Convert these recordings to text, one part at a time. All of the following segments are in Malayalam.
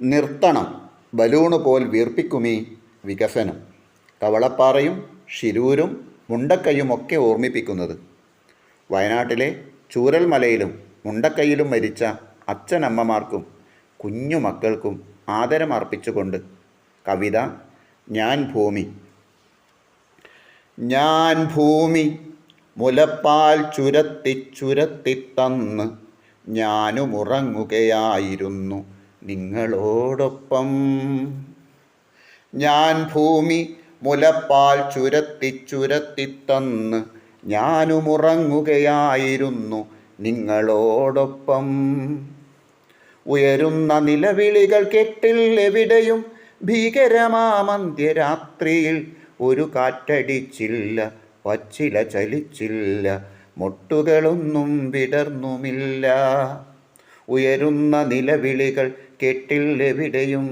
നിർത്തണം. ബലൂണ് പോൽ വീർപ്പിക്കുമീ വികസനം. കവളപ്പാറയും ഷിരൂരും മുണ്ടക്കയ്യുമൊക്കെ ഓർമ്മിപ്പിക്കുന്നത്. വയനാട്ടിലെ ചൂരൽമലയിലും മുണ്ടക്കൈയിലും മരിച്ച അച്ഛനമ്മമാർക്കും കുഞ്ഞു മക്കൾക്കും ആദരമർപ്പിച്ചുകൊണ്ട് കവിത ഞാൻ ഭൂമി ഞാൻ ഭൂമി മുലപ്പാൽ ചുരത്തി ചുരത്തി തന്ന് ഞാനും ഉറങ്ങുകയായിരുന്നു നിങ്ങളോടൊപ്പം. ഞാൻ ഭൂമി മുലപ്പാൽ ചുരത്തി ചുരത്തിത്തന്ന് ഞാനുമുറങ്ങുകയായിരുന്നു നിങ്ങളോടൊപ്പം. ഉയരുന്ന നിലവിളികൾ കെട്ടിൽ എവിടെയും ഭീകരമാമന്ത്യരാത്രിയിൽ ഒരു കാറ്റടിച്ചില്ല പച്ചില ചലിച്ചില്ല മുട്ടുകളൊന്നും വിടർന്നുമില്ല. ഉയരുന്ന നിലവിളികൾ കെട്ടിൽ എവിടെയും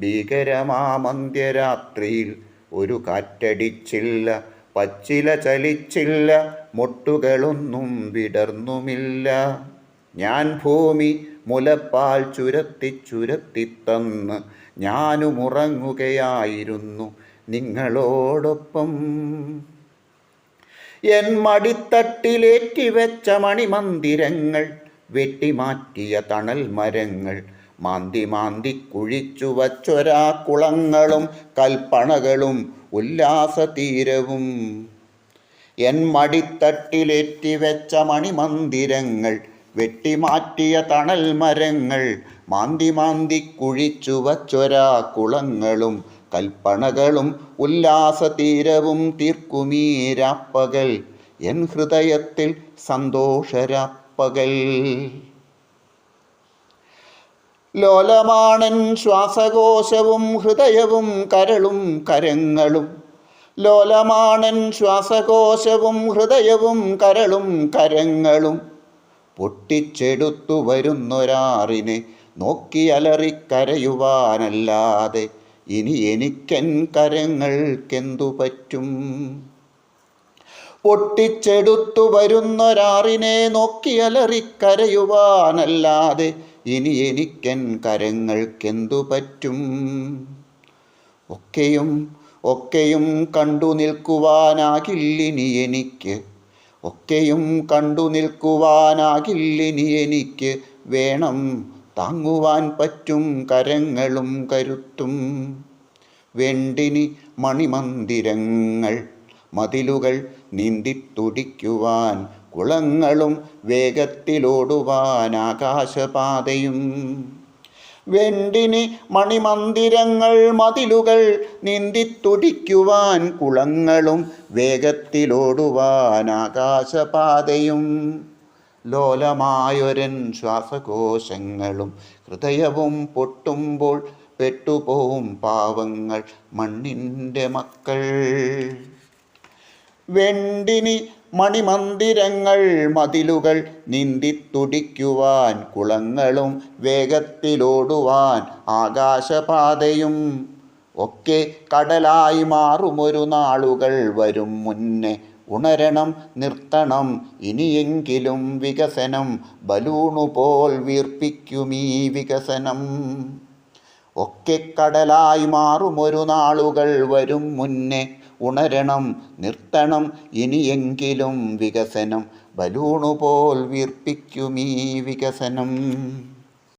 ഭീകരമാമന്ത്യരാത്രിയിൽ ഒരു കാറ്റടിച്ചില്ല പച്ചില ചലിച്ചില്ല മുട്ടുകളൊന്നും വിടർന്നുമില്ല. ഞാൻ ഭൂമി മുലപ്പാൽ ചുരത്തി ചുരത്തി തന്ന് ഞാനും ഉറങ്ങുകയായിരുന്നു നിങ്ങളോടൊപ്പം. എൻ മടിത്തട്ടിലേറ്റി വെച്ച മണിമന്ദിരങ്ങൾ വെട്ടിമാറ്റിയ തണൽ മരങ്ങൾ മാന്തി മാന്തി കുഴിച്ചു വച്ചൊരാ കുളങ്ങളും കൽപ്പണകളും ഉല്ലാസതീരവും. എൻ മടിത്തട്ടിലേറ്റി വെച്ച മണിമന്ദിരങ്ങൾ വെട്ടിമാറ്റിയ തണൽ മരങ്ങൾ മാന്തി മാന്തി കുഴിച്ചു വച്ചൊരാ കുളങ്ങളും കൽപ്പണകളും ഉല്ലാസതീരവും തീർക്കുമീരാപ്പകൽ എൻ ഹൃദയത്തിൽ സന്തോഷരാപ്പകൽ. ലോലമാണൻ ശ്വാസകോശവും ഹൃദയവും കരളും കരങ്ങളും. ലോലമാണൻ ശ്വാസകോശവും ഹൃദയവും കരളും കരങ്ങളും. പൊട്ടിച്ചെടുത്തു വരുന്നൊരാറിനെ നോക്കിയലറിക്കരയുവാനല്ലാതെ ഇനി എനിക്കൻ കരങ്ങൾക്കെന്തു പറ്റും? പൊട്ടിച്ചെടുത്തു വരുന്നൊരാറിനെ നോക്കിയലറിക്കരയുവാനല്ലാതെ ഇനി എനിക്കൻ കരങ്ങൾക്കെന്തു പറ്റും? ഒക്കെയും ഒക്കെയും കണ്ടു നിൽക്കുവാനാകില്ലിനി എനിക്ക്. ഒക്കെയും കണ്ടു നിൽക്കുവാനാകില്ലിനി എനിക്ക്. വേണം താങ്ങുവാൻ പറ്റും കരങ്ങളും കരുത്തും. വെണ്ടിനി മണിമന്ദിരങ്ങൾ മതിലുകൾ നീന്തിത്തുടിക്കുവാൻ കുളങ്ങളും വേഗത്തിലോടുവാൻ ആകാശപാതയും. വെണ്ടിനി മണിമന്ദിരങ്ങൾ മതിലുകൾ നീന്തിത്തുടിക്കുവാൻ കുളങ്ങളും വേഗത്തിലോടുവാൻ ആകാശപാതയും. ലോലമായൊരൻ ശ്വാസകോശങ്ങളും ഹൃദയവും പൊട്ടുമ്പോൾ പെട്ടുപോവും പാവങ്ങൾ മണ്ണിന്റെ മക്കൾ. വെണ്ടിനി മണിമന്ദിരങ്ങൾ മതിലുകൾ നിന്തിത്തുടിക്കുവാൻ കുളങ്ങളും വേഗത്തിലോടുവാൻ ആകാശപാതയും ഒക്കെ കടലായി മാറുമൊരു നാളുകൾ വരും മുന്നേ ഉണരണം നിർത്തണം ഇനിയെങ്കിലും വികസനം ബലൂണു പോൽ വീർപ്പിക്കുമീ വികസനം. ഒക്കെ കടലായി മാറുമൊരു നാളുകൾ വരും മുന്നേ ഉണരണം നിർത്തണം ഇനിയെങ്കിലും വികസനം. ബലൂണുപോൽ വീർപ്പിക്കുമീ വികസനം.